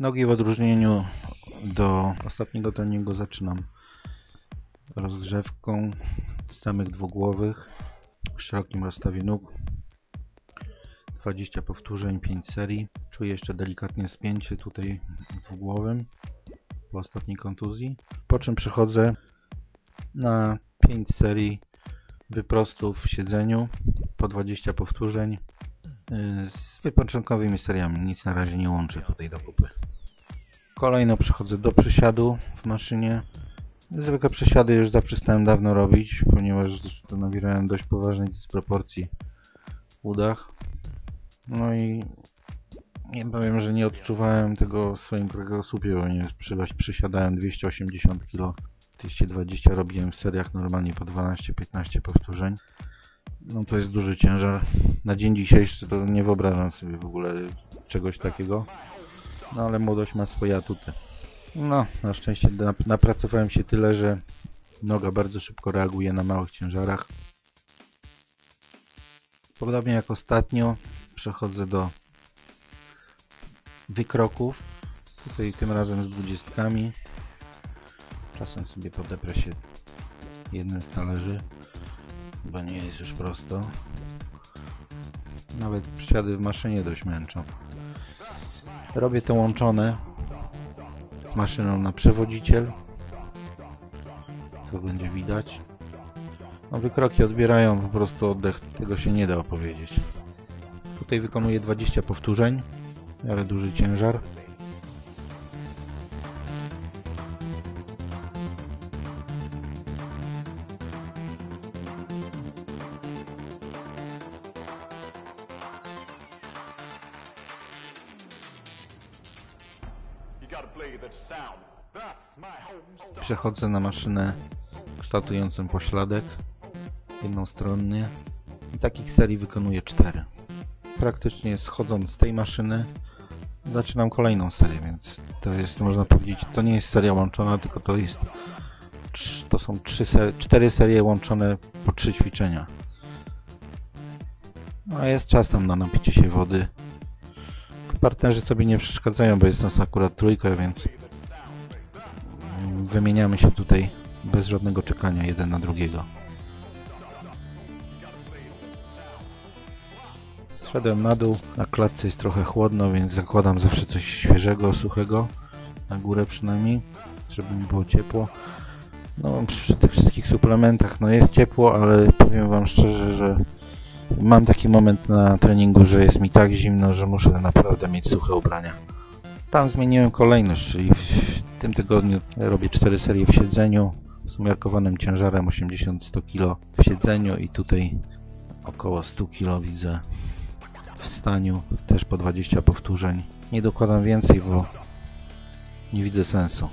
Nogi w odróżnieniu do ostatniego treningu zaczynam rozgrzewką z samych dwugłowych w szerokim rozstawie nóg. 20 powtórzeń, 5 serii. Czuję jeszcze delikatnie spięcie tutaj dwugłowym po ostatniej kontuzji. Po czym przechodzę na 5 serii wyprostów w siedzeniu po 20 powtórzeń z wypoczynkowymi seriami nic na razie nie łączę tutaj do kupy Kolejno przechodzę do przysiadu w maszynie. Zwykłe przysiady już zaprzestałem dawno robić, ponieważ to nawierałem dość poważnej dysproporcji w udach. No i nie powiem, że nie odczuwałem tego w swoim kręgosłupie, ponieważ przysiadałem 280 kg, 220 robiłem w seriach normalnie po 12-15 powtórzeń. No to jest duży ciężar. Na dzień dzisiejszy to nie wyobrażam sobie w ogóle czegoś takiego. No ale młodość ma swoje atuty. No, na szczęście nap- napracowałem się tyle, że noga bardzo szybko reaguje na małych ciężarach. Podobnie jak ostatnio przechodzę do wykroków. Tutaj tym razem z dwudziestkami. Czasem sobie podeprę się jednym z talerzy, bo nie jest już prosto. Nawet przysiady w maszynie dość męczą. Robię to łączone z maszyną na przewodziciel. Co będzie widać. No wykroki odbierają po prostu oddech, tego się nie da opowiedzieć. Tutaj wykonuję 20 powtórzeń, ale duży ciężar. Przechodzę na maszynę kształtującą pośladek jednostronnie i takich serii wykonuję 4. Praktycznie schodząc z tej maszyny zaczynam kolejną serię, więc to jest, można powiedzieć, to nie jest seria łączona, tylko to jest to są trzy ser 4 serie łączone po 3 ćwiczenia. No a jest czas tam na napicie się wody. Partnerzy sobie nie przeszkadzają, bo jest nas akurat trójka, więc wymieniamy się tutaj bez żadnego czekania jeden na drugiego. Zszedłem na dół, na klatce jest trochę chłodno, więc zakładam zawsze coś świeżego, suchego, na górę przynajmniej, żeby mi było ciepło. No, przy tych wszystkich suplementach, no jest ciepło, ale powiem Wam szczerze, że mam taki moment na treningu, że jest mi tak zimno, że muszę naprawdę mieć suche ubrania. Tam zmieniłem kolejność, czyli w tym tygodniu robię 4 serie w siedzeniu z umiarkowanym ciężarem 80-100 kg w siedzeniu i tutaj około 100 kg widzę w staniu, też po 20 powtórzeń. Nie dokładam więcej, bo nie widzę sensu.